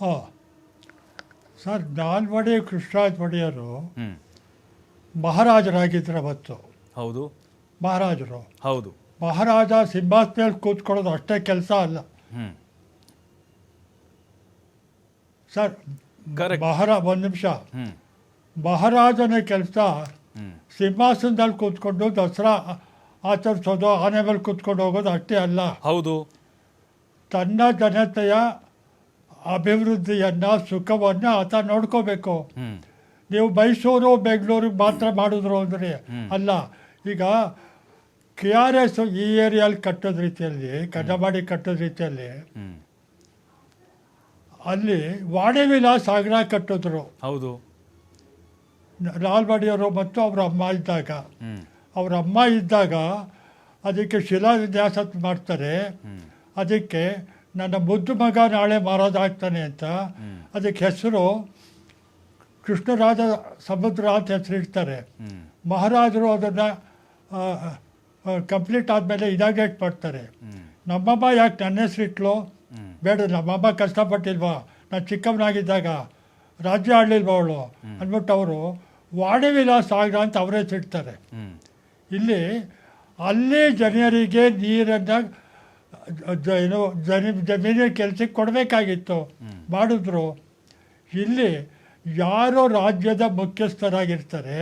ಹಾಂ. ಸರ್ ನಾಲ್ವಡಿ ಕೃಷ್ಣರಾಜ ಒಡೆಯರು ಮಹಾರಾಜರಾಗಿದ್ದರು ಅವತ್ತು. ಹೌದು. ಮಹಾರಾಜರು. ಹೌದು. ಮಹಾರಾಜ ಸಿಂಹಾಸನ ಮೇಲೆ ಕೂತ್ಕೊಳ್ಳೋದು ಅಷ್ಟೇ ಕೆಲಸ ಅಲ್ಲ. ಸರ್. ಮಹಾರಾ ಒಂದು ನಿಮಿಷ. ಮಹಾರಾಜನ ಕೆಲಸ ಸಿಂಹಾಸನದಲ್ಲಿ ಕೂತ್ಕೊಂಡು ದಸರಾ ಆಚರಿಸೋದು ಆನೆ ಮೇಲೆ ಕೂತ್ಕೊಂಡು ಹೋಗೋದು ಅಷ್ಟೇ ಅಲ್ಲ. ಹೌದು. ತನ್ನ ಜನತೆಯ ಅಭಿವೃದ್ಧಿಯನ್ನು ಸುಖವನ್ನು ಆತ ನೋಡ್ಕೋಬೇಕು. ನೀವು ಮೈಸೂರು ಬೆಂಗಳೂರಿಗೆ ಮಾತ್ರ ಮಾಡಿದ್ರು ಅಂದರೆ ಅಲ್ಲ ಈಗ ಕೆ ಆರ್ ಎಸ್ ಈ ಏರಿಯಲ್ಲಿ ಕಟ್ಟೋದ ರೀತಿಯಲ್ಲಿ ಕನ್ನಂಬಾಡಿ ಕಟ್ಟೋದ ರೀತಿಯಲ್ಲಿ ಅಲ್ಲಿ ವಾಣಿ ವಿಲಾಸ್ ಆಗ್ರಾ ಕಟ್ಟಿದ್ರು. ಹೌದು. ಲಾಲ್ಬಾಡಿಯವರು ಮತ್ತು ಅವ್ರ ಅಮ್ಮ ಇದ್ದಾಗ. ಅವ್ರ ಅಮ್ಮ ಇದ್ದಾಗ ಅದಕ್ಕೆ ಶಿಲಾನ್ಯಾಸ ಮಾಡ್ತಾರೆ. ಅದಕ್ಕೆ ನನ್ನ ಮುದ್ದು ಮಗ ನಾಳೆ ಮಹಾರಾಜ ಆಗ್ತಾನೆ ಅಂತ. ಅದಕ್ಕೆ ಹೆಸರು ಕೃಷ್ಣರಾಜ ಸಮುದ್ರ ಅಂತ ಹೆಸರಿಡ್ತಾರೆ ಮಹಾರಾಜರು ಅದನ್ನು ಕಂಪ್ಲೀಟ್ ಆದಮೇಲೆ ಇನಾಗ್ರೇಟ್ ಮಾಡ್ತಾರೆ. ನಮ್ಮಮ್ಮ ಯಾಕೆ ನನ್ನ ಹೆಸರಿಟ್ಲು ಬೇಡ ನಮ್ಮಮ್ಮ ಕಷ್ಟಪಟ್ಟಿಲ್ವಾ? ನಾನು ಚಿಕ್ಕವನಾಗಿದ್ದಾಗ ರಾಜ್ಯ ಆಡಲಿಲ್ವ ಅವಳು? ಅಂದ್ಬಿಟ್ಟು ಅವರು ವಾಣಿ ವಿಲಾಸ ಆಗ ಅಂತ ಅವರೇ ಹೆಸರಿಡ್ತಾರೆ ಇಲ್ಲಿ ಅಲ್ಲಿ ಜನರಿಗೆ ನೀರನ್ನು ಏನು ಜನ ಜಮೀನಿನ ಕೆಲಸಕ್ಕೆ ಕೊಡಬೇಕಾಗಿತ್ತು. ಮಾಡಿದ್ರು. ಇಲ್ಲಿ ಯಾರು ರಾಜ್ಯದ ಮುಖ್ಯಸ್ಥರಾಗಿರ್ತಾರೆ.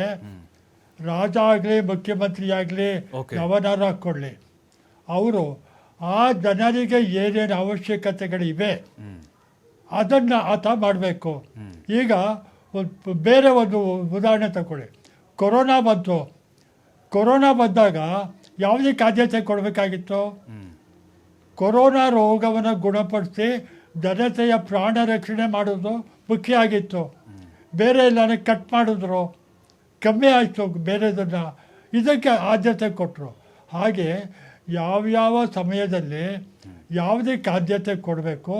ರಾಜ ಆಗಲಿ ಮುಖ್ಯಮಂತ್ರಿ ಆಗಲಿ ಗವರ್ನರ್ ಹಾಕ್ಕೊಳ್ಳಿ ಅವರು ಆ ಜನರಿಗೆ ಏನೇನು ಅವಶ್ಯಕತೆಗಳಿವೆ ಅದನ್ನು ಆತ ಮಾಡಬೇಕು. ಈಗ ಬೇರೆ ಒಂದು ಉದಾಹರಣೆ ತಗೊಳ್ಳಿ. ಕೊರೋನಾ ಬಂತು. ಕೊರೋನಾ ಬಂದಾಗ ಯಾವುದಕ್ಕೆ ಆದ್ಯತೆ ಕೊಡಬೇಕಾಗಿತ್ತು? ಕೊರೋನಾ ರೋಗವನ್ನು ಗುಣಪಡಿಸಿ ಜನತೆಯ ಪ್ರಾಣ ರಕ್ಷಣೆ ಮಾಡೋದು ಮುಖ್ಯ ಆಗಿತ್ತು. ಬೇರೆ ಎಲ್ಲಾನ ಕಟ್ ಮಾಡಿದ್ರು. ಕಮ್ಮಿ ಆಯಿತು ಬೇರೆದನ್ನು. ಇದಕ್ಕೆ ಆದ್ಯತೆ ಕೊಟ್ಟರು ಹಾಗೆ ಯಾವ್ಯಾವ ಸಮಯದಲ್ಲಿ ಯಾವುದಕ್ಕೆ ಆದ್ಯತೆ ಕೊಡಬೇಕು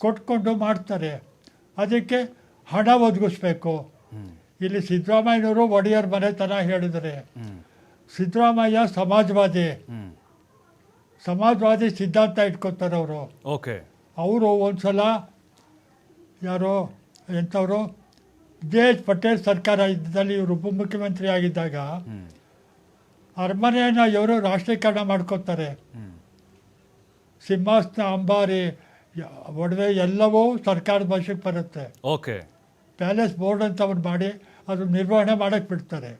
ಕೊಟ್ಕೊಂಡು ಮಾಡ್ತಾರೆ. ಅದಕ್ಕೆ ಹಣ ಒದಗಿಸ್ಬೇಕು. ಇಲ್ಲಿ ಸಿದ್ದರಾಮಯ್ಯನವರು ಒಡೆಯರ್ ಮನೆತನ ಹೇಳಿದರೆ ಸಿದ್ದರಾಮಯ್ಯ ಸಮಾಜವಾದಿ. ಸಮಾಜವಾದಿ ಸಿದ್ಧಾಂತ ಇಟ್ಕೊತಾರೆ ಅವರು. ಓಕೆ. ಅವರು ಒಂದು ಸಲ ಯಾರೋ ಎಂಥವರು ಜೆ ಎಚ್ ಪಟೇಲ್ ಸರ್ಕಾರ ಇದ್ದಲ್ಲಿ ಇವರು ಉಪಮುಖ್ಯಮಂತ್ರಿ ಆಗಿದ್ದಾಗ ಅರಮನೆಯನ್ನು ಇವರು ರಾಷ್ಟ್ರೀಕರಣ ಮಾಡ್ಕೋತಾರೆ ಸಿಂಹಾಸನ ಅಂಬಾರಿ ಒಡವೆ ಎಲ್ಲವೂ ಸರ್ಕಾರದ ಭಾಷೆಗೆ ಬರುತ್ತೆ. ಓಕೆ. ಪ್ಯಾಲೇಸ್ ಬೋರ್ಡ್ ಅಂತ ಅವ್ರು ಮಾಡಿ ಅದು ನಿರ್ವಹಣೆ ಮಾಡೋಕ್ಕೆ ಬಿಡ್ತಾರೆ.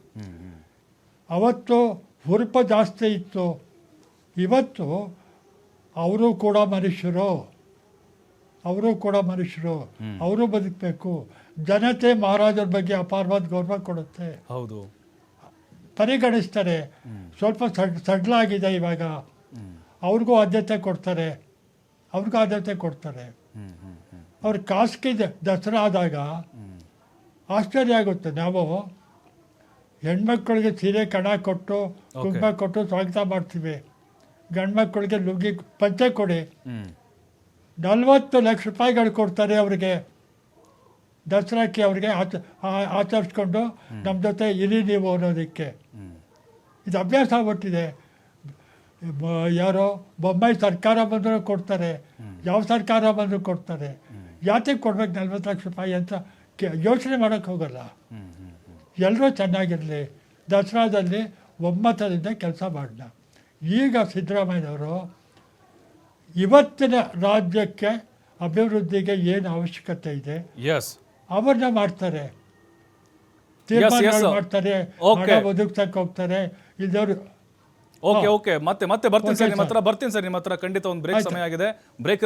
ಅವತ್ತು ಹುರುಪ ಜಾಸ್ತಿ ಇತ್ತು. ಇವತ್ತು ಅವರು ಕೂಡ ಮನುಷ್ಯರು. ಅವರು ಕೂಡ ಮನುಷ್ಯರು. ಅವರು ಬದುಕಬೇಕು. ಜನತೆ ಮಹಾರಾಜರ ಬಗ್ಗೆ ಅಪಾರವಾದ ಗೌರವ ಕೊಡುತ್ತೆ. ಹೌದು. ಪರಿಗಣಿಸ್ತಾರೆ. ಸ್ವಲ್ಪ ಸಡ್ ಸಡ್ಲಾಗಿದೆ ಇವಾಗ. ಅವ್ರಿಗೂ ಆದ್ಯತೆ ಕೊಡ್ತಾರೆ. ಅವ್ರಿಗೂ ಆದ್ಯತೆ ಕೊಡ್ತಾರೆ. ಅವ್ರ ಖಾಸಗಿ ದಸರಾ ಆದಾಗ ಆಶ್ಚರ್ಯ ಆಗುತ್ತೆ. ನಾವು ಹೆಣ್ಮಕ್ಳಿಗೆ ಸೀರೆ ಕಣ ಕೊಟ್ಟು ಕುಂಬ ಕೊಟ್ಟು ಸ್ವಾಗತ ಮಾಡ್ತೀವಿ. ಗಂಡು ಮಕ್ಕಳಿಗೆ ಲುಂಗಿ ಪಂಚೆ ಕೊಡಿ. ನಲ್ವತ್ತು ಲಕ್ಷ ರೂಪಾಯಿಗಳು ಕೊಡ್ತಾರೆ ಅವರಿಗೆ. ದಸರಾಕ್ಕೆ ಅವರಿಗೆ ಆಚ ಆಚರಿಸ್ಕೊಂಡು ನಮ್ಮ ಜೊತೆ ಇರಿ ನೀವು ಅನ್ನೋದಕ್ಕೆ. ಇದು ಅಭ್ಯಾಸ ಆಗ್ಬಿಟ್ಟಿದೆ. ಯಾರೋ ಬೊಂಬೈ ಸರ್ಕಾರ ಬಂದರೂ ಕೊಡ್ತಾರೆ. ಯಾವ ಸರ್ಕಾರ ಬಂದರೂ ಕೊಡ್ತಾರೆ. ಯಾತಕ್ಕೆ ಕೊಡ್ಬೇಕು ನಲ್ವತ್ತು ಲಕ್ಷ ರೂಪಾಯಿ ಅಂತ ಕೆ- ಯೋಚನೆ ಮಾಡೋಕ್ಕೆ ಹೋಗಲ್ಲ. ಎಲ್ಲರೂ ಚೆನ್ನಾಗಿರಲಿ. ದಸರಾದಲ್ಲಿ ಒಮ್ಮತದಿಂದ ಕೆಲಸ ಮಾಡೋಣ. ಈಗ ಸಿದ್ದರಾಮಯ್ಯನವರು ಇವತ್ತಿನ ರಾಜ್ಯಕ್ಕೆ ಅಭಿವೃದ್ಧಿಗೆ ಏನು ಅವಶ್ಯಕತೆ ಇದೆ? ಎಸ್ ಅವ್ರನ್ನ ಮಾಡ್ತಾರೆ. ತೀರ್ಮಾನಗಳು ಮಾಡ್ತಾರೆ. ಹಣ ಒದಗಿಸಕ್ಕೆ ಹೋಗ್ತಾರೆ ಇಲ್ದವ್ರು ಓಕೆ ಓಕೆ ಮತ್ತೆ ಮತ್ತೆ ಬರ್ತೀನಿ ಸರ್ ನಿಮ್ಮ ಹತ್ರ ಬರ್ತೀನಿ ಸರ್ ನಿಮ್ಮ ಹತ್ರ ಖಂಡಿತ ಒಂದು ಬ್ರೇಕ್ ಸಮಯ ಆಗಿದೆ. ಬ್ರೇಕ್